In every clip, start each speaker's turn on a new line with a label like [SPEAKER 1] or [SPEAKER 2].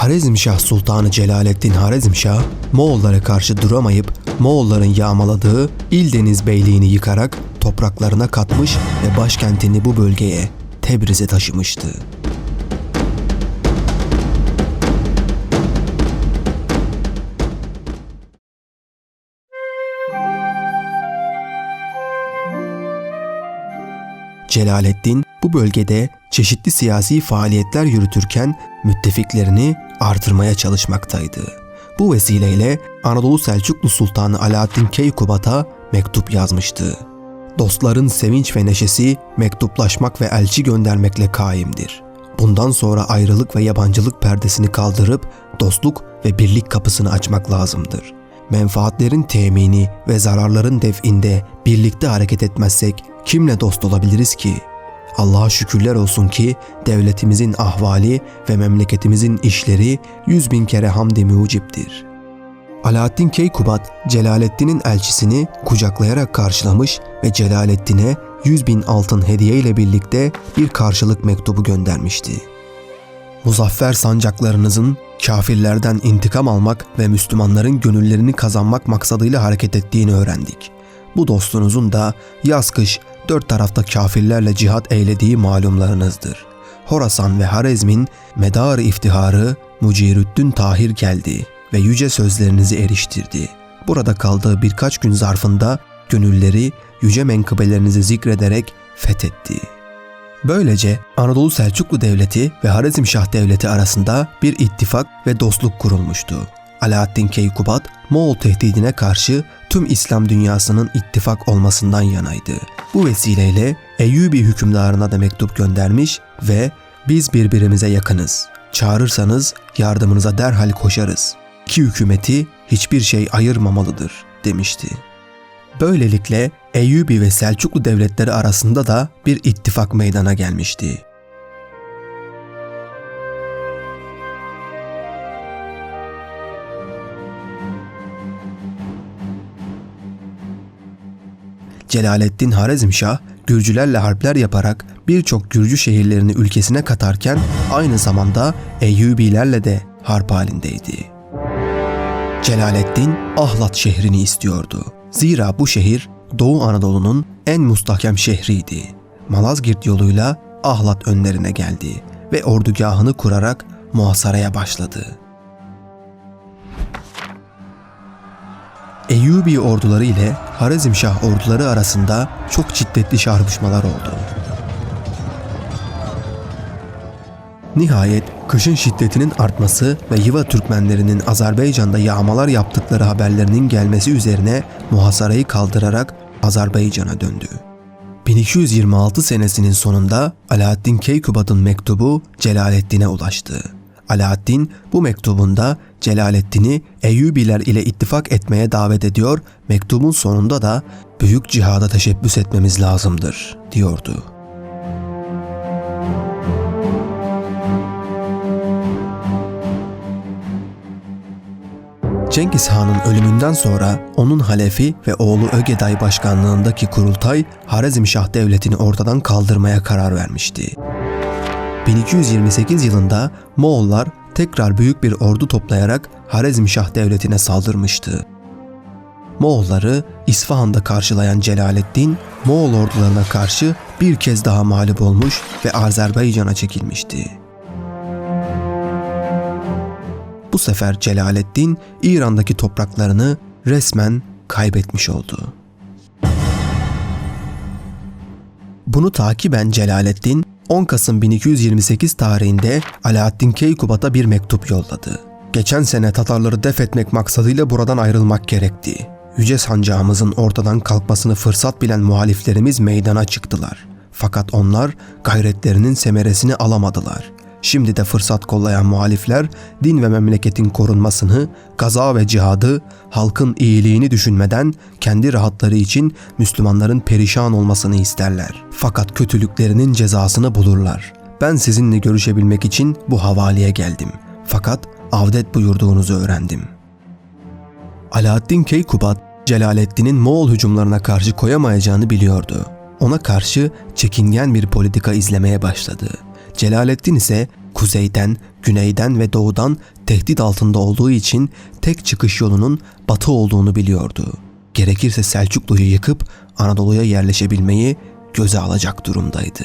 [SPEAKER 1] Harezmşah Sultanı Celaleddin Harezmşah, Moğollara karşı duramayıp Moğolların yağmaladığı İldeniz Beyliğini yıkarak topraklarına katmış ve başkentini bu bölgeye Tebriz'e taşımıştı. Celaleddin bu bölgede çeşitli siyasi faaliyetler yürütürken müttefiklerini artırmaya çalışmaktaydı. Bu vesileyle Anadolu Selçuklu Sultanı Alaaddin Keykubat'a mektup yazmıştı. Dostların sevinç ve neşesi mektuplaşmak ve elçi göndermekle kaimdir. Bundan sonra ayrılık ve yabancılık perdesini kaldırıp dostluk ve birlik kapısını açmak lazımdır. Menfaatlerin temini ve zararların definde birlikte hareket etmezsek kimle dost olabiliriz ki? Allah'a şükürler olsun ki devletimizin ahvali ve memleketimizin işleri yüz bin kere hamdi muciptir. Alaaddin Keykubat, Celaleddin'in elçisini kucaklayarak karşılamış ve Celaleddin'e 100 bin altın hediye ile birlikte bir karşılık mektubu göndermişti. Muzaffer sancaklarınızın kafirlerden intikam almak ve Müslümanların gönüllerini kazanmak maksadıyla hareket ettiğini öğrendik. Bu dostunuzun da yaz kış dört tarafta kafirlerle cihat eylediği malumlarınızdır. Horasan ve Harezm'in medarı iftiharı Mucirüddin Tahir geldi ve yüce sözlerinizi eriştirdi. Burada kaldığı birkaç gün zarfında gönülleri yüce menkıbelerinizi zikrederek fethetti. Böylece Anadolu Selçuklu Devleti ve Harizmşah Devleti arasında bir ittifak ve dostluk kurulmuştu. Alaaddin Keykubat, Moğol tehdidine karşı tüm İslam dünyasının ittifak olmasından yanaydı. Bu vesileyle Eyyubi hükümdarına da mektup göndermiş ve biz birbirimize yakınız. Çağırırsanız yardımınıza derhal koşarız. İki hükümeti hiçbir şey ayırmamalıdır demişti. Böylelikle Eyyubi ve Selçuklu devletleri arasında da bir ittifak meydana gelmişti. Celaleddin Harezmşah Gürcülerle harpler yaparak birçok Gürcü şehirlerini ülkesine katarken aynı zamanda Eyyubilerle de harp halindeydi. Celaleddin Ahlat şehrini istiyordu. Zira bu şehir Doğu Anadolu'nun en mustahkem şehriydi. Malazgirt yoluyla Ahlat önlerine geldi ve ordugahını kurarak muhasaraya başladı. Eyyubi orduları ile Harizmşah orduları arasında çok şiddetli çarpışmalar oldu. Nihayet kışın şiddetinin artması ve Yiva Türkmenlerinin Azerbaycan'da yağmalar yaptıkları haberlerinin gelmesi üzerine muhasarayı kaldırarak Azerbaycan'a döndü. 1226 senesinin sonunda Alaaddin Keykubat'ın mektubu Celaleddin'e ulaştı. Alaaddin bu mektubunda Celaleddin'i Eyyubiler ile ittifak etmeye davet ediyor, mektubun sonunda da büyük cihada teşebbüs etmemiz lazımdır diyordu. Cengiz Han'ın ölümünden sonra onun halefi ve oğlu Ögeday başkanlığındaki kurultay Harizmşah devletini ortadan kaldırmaya karar vermişti. 1228 yılında Moğollar tekrar büyük bir ordu toplayarak Harizmşah devletine saldırmıştı. Moğolları İsfahan'da karşılayan Celaleddin, Moğol ordularına karşı bir kez daha mağlup olmuş ve Azerbaycan'a çekilmişti. Bu sefer Celaleddin İran'daki topraklarını resmen kaybetmiş oldu. Bunu takiben Celaleddin 10 Kasım 1228 tarihinde Alaaddin Keykubat'a bir mektup yolladı. Geçen sene Tatarları def etmek maksadıyla buradan ayrılmak gerekti. Yüce sancağımızın ortadan kalkmasını fırsat bilen muhaliflerimiz meydana çıktılar. Fakat onlar gayretlerinin semeresini alamadılar. Şimdi de fırsat kollayan muhalifler din ve memleketin korunmasını, gaza ve cihadı, halkın iyiliğini düşünmeden kendi rahatları için Müslümanların perişan olmasını isterler. Fakat kötülüklerinin cezasını bulurlar. Ben sizinle görüşebilmek için bu havaliye geldim. Fakat avdet buyurduğunuzu öğrendim. Alaaddin Keykubat, Celaleddin'in Moğol hücumlarına karşı koyamayacağını biliyordu. Ona karşı çekingen bir politika izlemeye başladı. Celaleddin ise kuzeyden, güneyden ve doğudan tehdit altında olduğu için tek çıkış yolunun batı olduğunu biliyordu. Gerekirse Selçuklu'yu yıkıp Anadolu'ya yerleşebilmeyi göze alacak durumdaydı.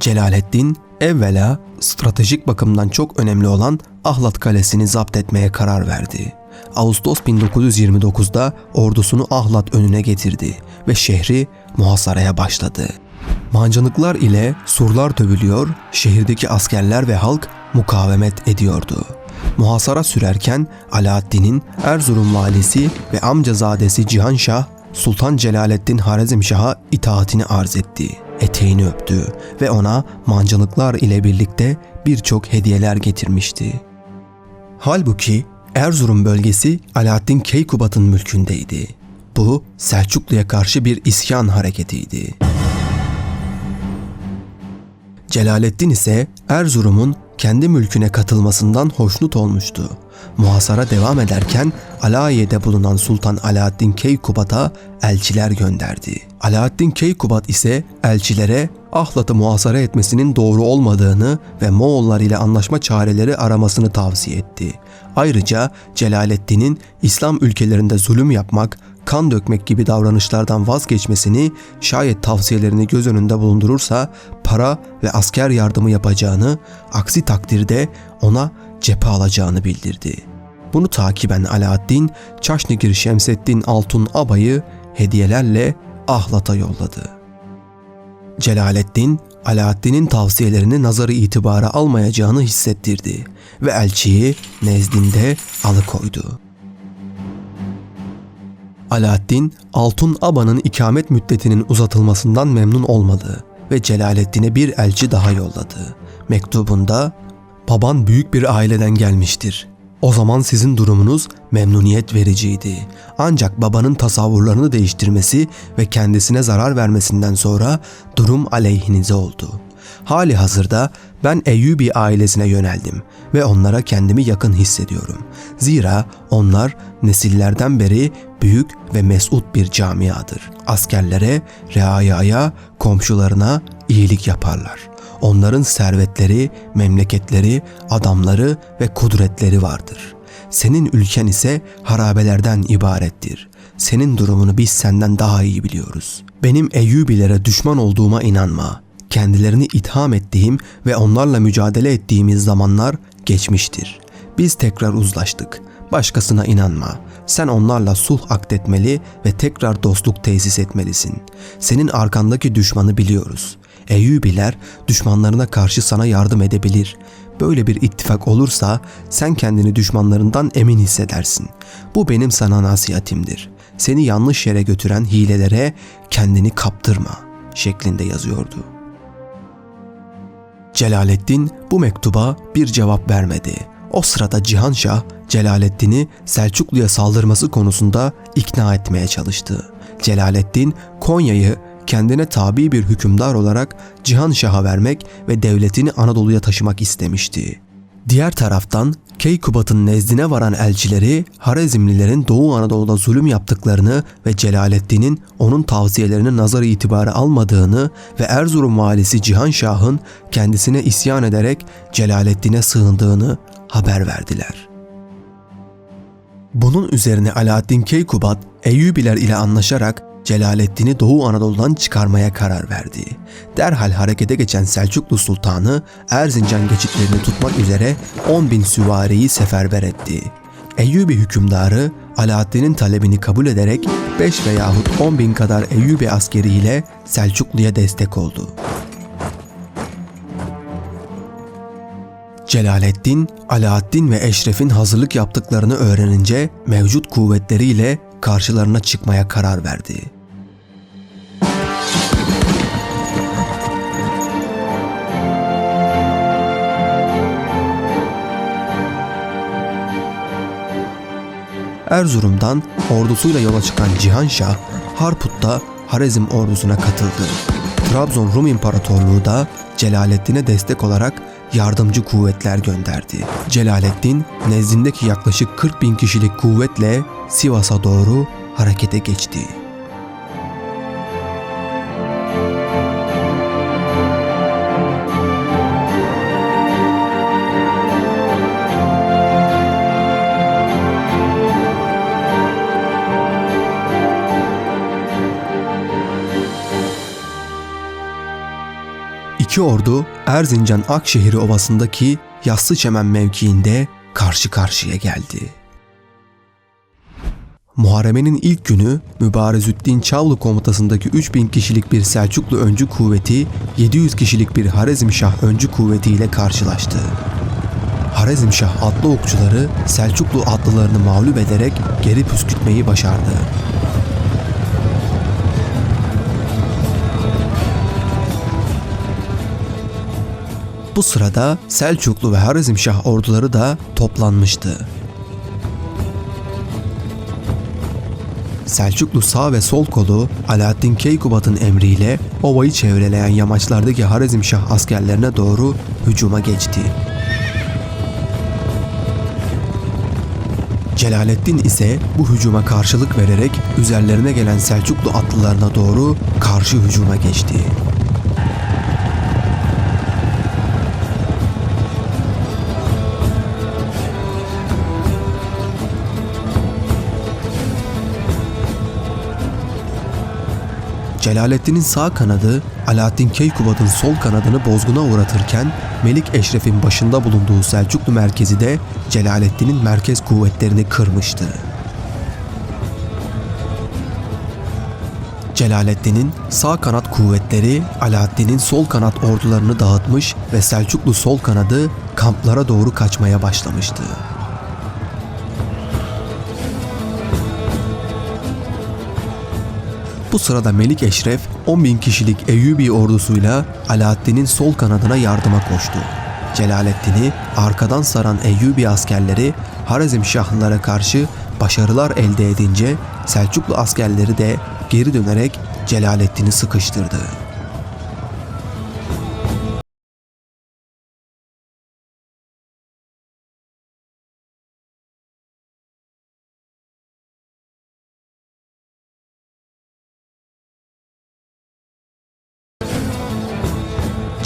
[SPEAKER 1] Celaleddin evvela stratejik bakımdan çok önemli olan Ahlat Kalesi'ni zapt etmeye karar verdi. Ağustos 1929'da ordusunu Ahlat önüne getirdi ve şehri muhasaraya başladı. Mancınıklar ile surlar dövülüyor, şehirdeki askerler ve halk mukavemet ediyordu. Muhasara sürerken Alaaddin'in Erzurum valisi ve amcazadesi Cihanşah Sultan Celaleddin Harizmşah'a itaatini arz etti. Eteğini öptü ve ona mancınıklar ile birlikte birçok hediyeler getirmişti. Halbuki Erzurum bölgesi Alaaddin Keykubat'ın mülkündeydi. Bu Selçuklu'ya karşı bir isyan hareketiydi. Celaleddin ise Erzurum'un kendi mülküne katılmasından hoşnut olmuştu. Muhasara devam ederken Alayiye'de bulunan Sultan Alaaddin Keykubat'a elçiler gönderdi. Alaaddin Keykubat ise elçilere Ahlat'ı muhasara etmesinin doğru olmadığını ve Moğollar ile anlaşma çareleri aramasını tavsiye etti. Ayrıca Celaleddin'in İslam ülkelerinde zulüm yapmak, kan dökmek gibi davranışlardan vazgeçmesini, şayet tavsiyelerini göz önünde bulundurursa para ve asker yardımı yapacağını, aksi takdirde ona cephe alacağını bildirdi. Bunu takiben Alaaddin, Çaşnigir Şemseddin Altun Abay'ı hediyelerle Ahlat'a yolladı. Celaleddin, Alaaddin'in tavsiyelerini nazarı itibara almayacağını hissettirdi ve elçiyi nezdinde alıkoydu. Alaaddin, Altun Aba'nın ikamet müddetinin uzatılmasından memnun olmadı ve Celaleddin'e bir elçi daha yolladı. Mektubunda, Baban büyük bir aileden gelmiştir. O zaman sizin durumunuz memnuniyet vericiydi. Ancak babanın tasavvurlarını değiştirmesi ve kendisine zarar vermesinden sonra durum aleyhinize oldu. Hali hazırda ben Eyyubi ailesine yöneldim ve onlara kendimi yakın hissediyorum. Zira onlar nesillerden beri büyük ve mesut bir camiadır. Askerlere, reayaya, komşularına iyilik yaparlar. Onların servetleri, memleketleri, adamları ve kudretleri vardır. Senin ülken ise harabelerden ibarettir. Senin durumunu biz senden daha iyi biliyoruz. Benim Eyyubilere düşman olduğuma inanma. Kendilerini itham ettiğim ve onlarla mücadele ettiğimiz zamanlar geçmiştir. Biz tekrar uzlaştık. Başkasına inanma. Sen onlarla sulh akdetmeli ve tekrar dostluk tesis etmelisin. Senin arkandaki düşmanı biliyoruz. Eyyubiler düşmanlarına karşı sana yardım edebilir. Böyle bir ittifak olursa sen kendini düşmanlarından emin hissedersin. Bu benim sana nasihatimdir. Seni yanlış yere götüren hilelere kendini kaptırma şeklinde yazıyordu. Celaleddin bu mektuba bir cevap vermedi. O sırada Cihanşah Celaleddin'i Selçuklu'ya saldırması konusunda ikna etmeye çalıştı. Celaleddin Konya'yı kendine tabi bir hükümdar olarak Cihan Şah'a vermek ve devletini Anadolu'ya taşımak istemişti. Diğer taraftan Keykubat'ın nezdine varan elçileri Harezmlilerin Doğu Anadolu'da zulüm yaptıklarını ve Celaleddin'in onun tavsiyelerini nazar itibarı almadığını ve Erzurum valisi Cihan Şah'ın kendisine isyan ederek Celaleddin'e sığındığını haber verdiler. Bunun üzerine Alaaddin Keykubat Eyyubiler ile anlaşarak Celaleddin'i Doğu Anadolu'dan çıkarmaya karar verdi. Derhal harekete geçen Selçuklu Sultanı Erzincan geçitlerini tutmak üzere 10 bin süvariyi seferber etti. Eyyubi hükümdarı Alaaddin'in talebini kabul ederek 5 veyahut 10 bin kadar Eyyubi askeriyle Selçuklu'ya destek oldu. Celaleddin, Alaaddin ve Eşref'in hazırlık yaptıklarını öğrenince mevcut kuvvetleriyle karşılarına çıkmaya karar verdi. Erzurum'dan ordusuyla yola çıkan Cihanşah, Harput'ta Harezm ordusuna katıldı. Trabzon Rum İmparatorluğu da Celaleddin'e destek olarak yardımcı kuvvetler gönderdi. Celaleddin nezdindeki yaklaşık 40 bin kişilik kuvvetle Sivas'a doğru harekete geçti. İki ordu Erzincan Akşehir Ovası'ndaki Yassıçemen mevkiinde karşı karşıya geldi. Muharemenin ilk günü Mübarezüddin Çavlu komutasındaki 3000 kişilik bir Selçuklu öncü kuvveti 700 kişilik bir Harezmşah öncü kuvveti ile karşılaştı. Harezmşah atlı okçuları Selçuklu atlılarını mağlup ederek geri püskürtmeyi başardı. Bu sırada Selçuklu ve Harizmşah orduları da toplanmıştı. Selçuklu sağ ve sol kolu Alaaddin Keykubat'ın emriyle ovayı çevreleyen yamaçlardaki Harizmşah askerlerine doğru hücuma geçti. Celaleddin ise bu hücuma karşılık vererek üzerlerine gelen Selçuklu atlılarına doğru karşı hücuma geçti. Celaleddin'in sağ kanadı Alaaddin Keykubat'ın sol kanadını bozguna uğratırken Melik Eşref'in başında bulunduğu Selçuklu merkezi de Celaleddin'in merkez kuvvetlerini kırmıştı. Celaleddin'in sağ kanat kuvvetleri Alaaddin'in sol kanat ordularını dağıtmış ve Selçuklu sol kanadı kamplara doğru kaçmaya başlamıştı. Bu sırada Melik Eşref 10 bin kişilik Eyyubi ordusuyla Alaaddin'in sol kanadına yardıma koştu. Celaleddin'i arkadan saran Eyyubi askerleri Harizmşahlılara karşı başarılar elde edince Selçuklu askerleri de geri dönerek Celaleddin'i sıkıştırdı.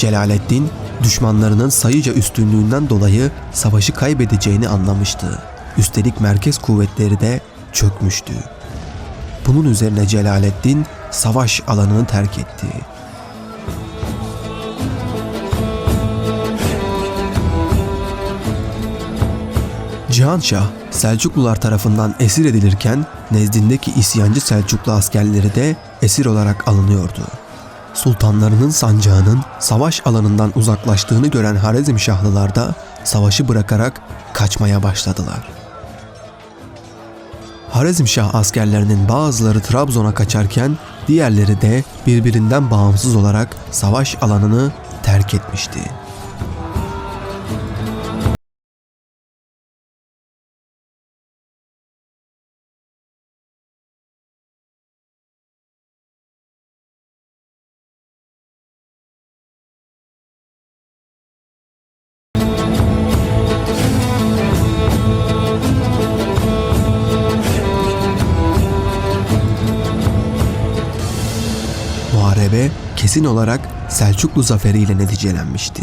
[SPEAKER 1] Celaleddin düşmanlarının sayıca üstünlüğünden dolayı savaşı kaybedeceğini anlamıştı. Üstelik merkez kuvvetleri de çökmüştü. Bunun üzerine Celaleddin savaş alanını terk etti. Cihanşah Selçuklular tarafından esir edilirken nezdindeki isyancı Selçuklu askerleri de esir olarak alınıyordu. Sultanlarının sancağının savaş alanından uzaklaştığını gören Harezmşahlılar da savaşı bırakarak kaçmaya başladılar. Harezmşah askerlerinin bazıları Trabzon'a kaçarken diğerleri de birbirinden bağımsız olarak savaş alanını terk etmişti. Muharebe kesin olarak Selçuklu zaferiyle neticelenmişti.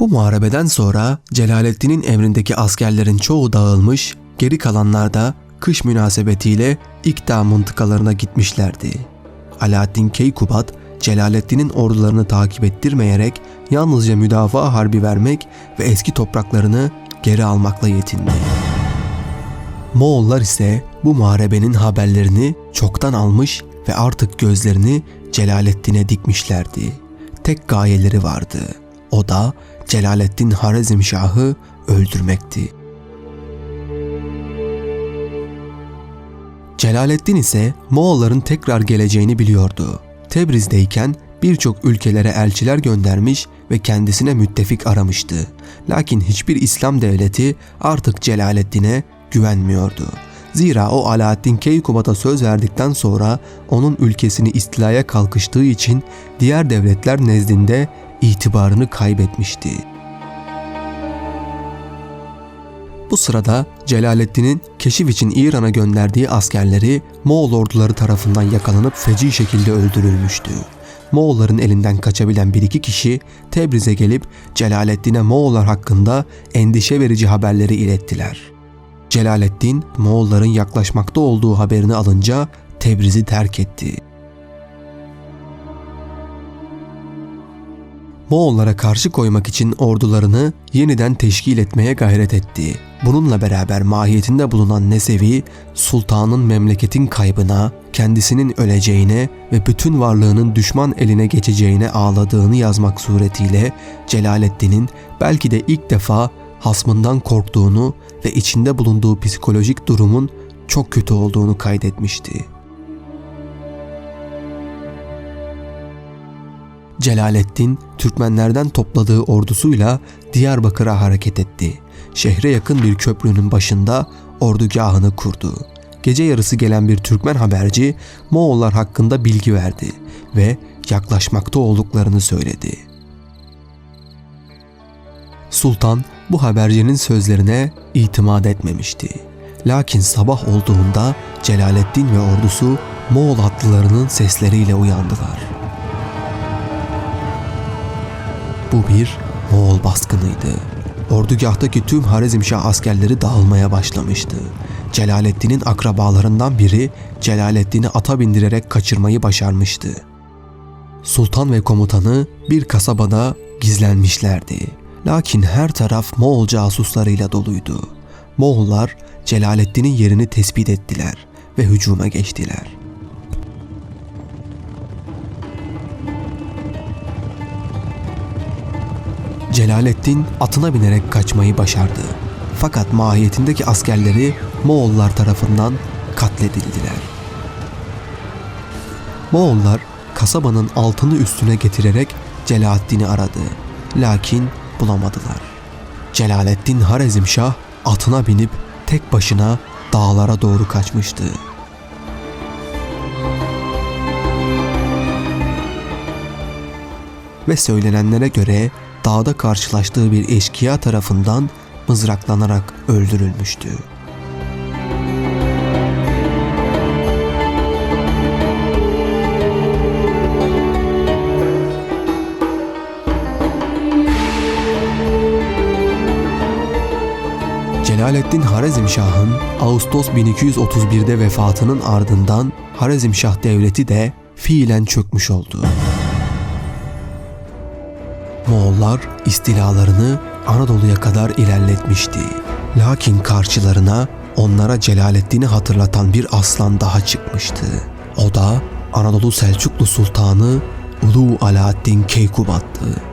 [SPEAKER 1] Bu muharebeden sonra Celaleddin'in emrindeki askerlerin çoğu dağılmış, geri kalanlar da kış münasebetiyle İkta mıntıkalarına gitmişlerdi. Alaaddin Keykubat, Celaleddin'in ordularını takip ettirmeyerek yalnızca müdafaa harbi vermek ve eski topraklarını geri almakla yetindi. Moğollar ise bu muharebenin haberlerini çoktan almış ve artık gözlerini Celaleddin'e dikmişlerdi. Tek gayeleri vardı. O da Celaleddin Harizmşah'ı öldürmekti. Celaleddin ise Moğolların tekrar geleceğini biliyordu. Tebriz'deyken birçok ülkelere elçiler göndermiş ve kendisine müttefik aramıştı. Lakin hiçbir İslam devleti artık Celaleddin'e güvenmiyordu. Zira o Alaaddin Keykubat'a söz verdikten sonra onun ülkesini istilaya kalkıştığı için diğer devletler nezdinde itibarını kaybetmişti. Bu sırada Celaleddin'in keşif için İran'a gönderdiği askerleri Moğol orduları tarafından yakalanıp feci şekilde öldürülmüştü. Moğolların elinden kaçabilen bir iki kişi Tebriz'e gelip Celaleddin'e Moğollar hakkında endişe verici haberleri ilettiler. Celaleddin Moğolların yaklaşmakta olduğu haberini alınca Tebriz'i terk etti. Moğollara karşı koymak için ordularını yeniden teşkil etmeye gayret etti. Bununla beraber mahiyetinde bulunan Nesevi, sultanın memleketin kaybına, kendisinin öleceğine ve bütün varlığının düşman eline geçeceğine ağladığını yazmak suretiyle Celaleddin'in belki de ilk defa hasmından korktuğunu ve içinde bulunduğu psikolojik durumun çok kötü olduğunu kaydetmişti. Celaleddin Türkmenlerden topladığı ordusuyla Diyarbakır'a hareket etti. Şehre yakın bir köprünün başında ordugahını kurdu. Gece yarısı gelen bir Türkmen haberci Moğollar hakkında bilgi verdi ve yaklaşmakta olduklarını söyledi. Sultan bu habercinin sözlerine itimat etmemişti. Lakin sabah olduğunda Celaleddin ve ordusu Moğol atlılarının sesleriyle uyandılar. Bu bir Moğol baskınıydı. Ordugahtaki tüm Harizmşah askerleri dağılmaya başlamıştı. Celaleddin'in akrabalarından biri Celaleddin'i ata bindirerek kaçırmayı başarmıştı. Sultan ve komutanı bir kasabada gizlenmişlerdi. Lakin her taraf Moğol casuslarıyla doluydu. Moğollar Celaleddin'in yerini tespit ettiler ve hücuma geçtiler. Celaleddin atına binerek kaçmayı başardı. Fakat mahiyetindeki askerleri Moğollar tarafından katledildiler. Moğollar kasabanın altını üstüne getirerek Celaleddin'i aradı. Lakin bulamadılar. Celaleddin Harezmşah atına binip tek başına dağlara doğru kaçmıştı. Ve söylenenlere göre dağda karşılaştığı bir eşkıya tarafından mızraklanarak öldürülmüştü. Celaleddin Harezmşah'ın Ağustos 1231'de vefatının ardından Harezmşah devleti de fiilen çökmüş oldu. Moğollar istilalarını Anadolu'ya kadar ilerletmişti. Lakin karşılarına onlara Celaleddin'i hatırlatan bir aslan daha çıkmıştı. O da Anadolu Selçuklu Sultanı Ulu Alaaddin Keykubat'tı.